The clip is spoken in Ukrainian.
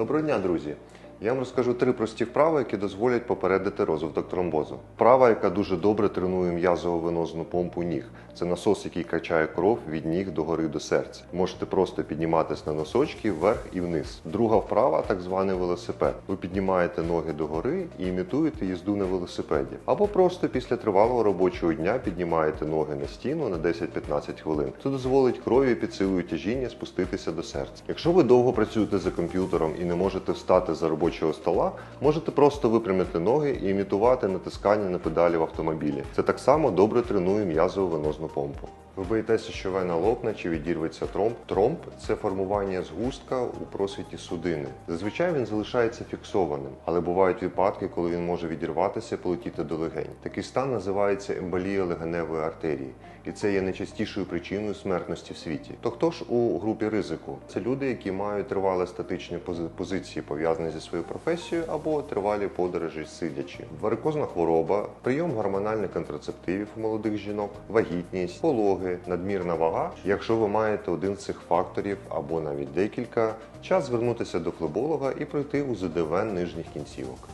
Доброго дня, друзі! Я вам розкажу три прості вправи, які дозволять попередити розвиток тромбозу. Вправа, яка дуже добре тренує м'язово-венозну помпу ніг. Це насос, який качає кров від ніг до гори до серця. Можете просто підніматись на носочки вверх і вниз. Друга вправа так званий велосипед. Ви піднімаєте ноги до гори і імітуєте їзду на велосипеді. Або просто після тривалого робочого дня піднімаєте ноги на стіну на 10-15 хвилин. Це дозволить крові під силою тяжіння спуститися до серця. Якщо ви довго працюєте за комп'ютером і не можете встати за робочого стола, можете просто випрямити ноги і імітувати натискання на педалі в автомобілі. Це так само добре тренує м'язову венозну помпу. Ви боїтеся, що вена лопне чи відірветься тромб. Тромб це формування згустка у просвіті судини. Зазвичай він залишається фіксованим, але бувають випадки, коли він може відірватися і полетіти до легень. Такий стан називається емболія легеневої артерії, і це є найчастішою причиною смертності в світі. То хто ж у групі ризику? Це люди, які мають тривалі статичні позиції, пов'язані зі своєю професією, або тривалі подорожі сидячи. Варикозна хвороба, прийом гормональних контрацептивів у молодих жінок, вагітність, пологи, надмірна вага. Якщо ви маєте один з цих факторів або навіть декілька, час звернутися до флеболога і пройти УЗДВ нижніх кінцівок.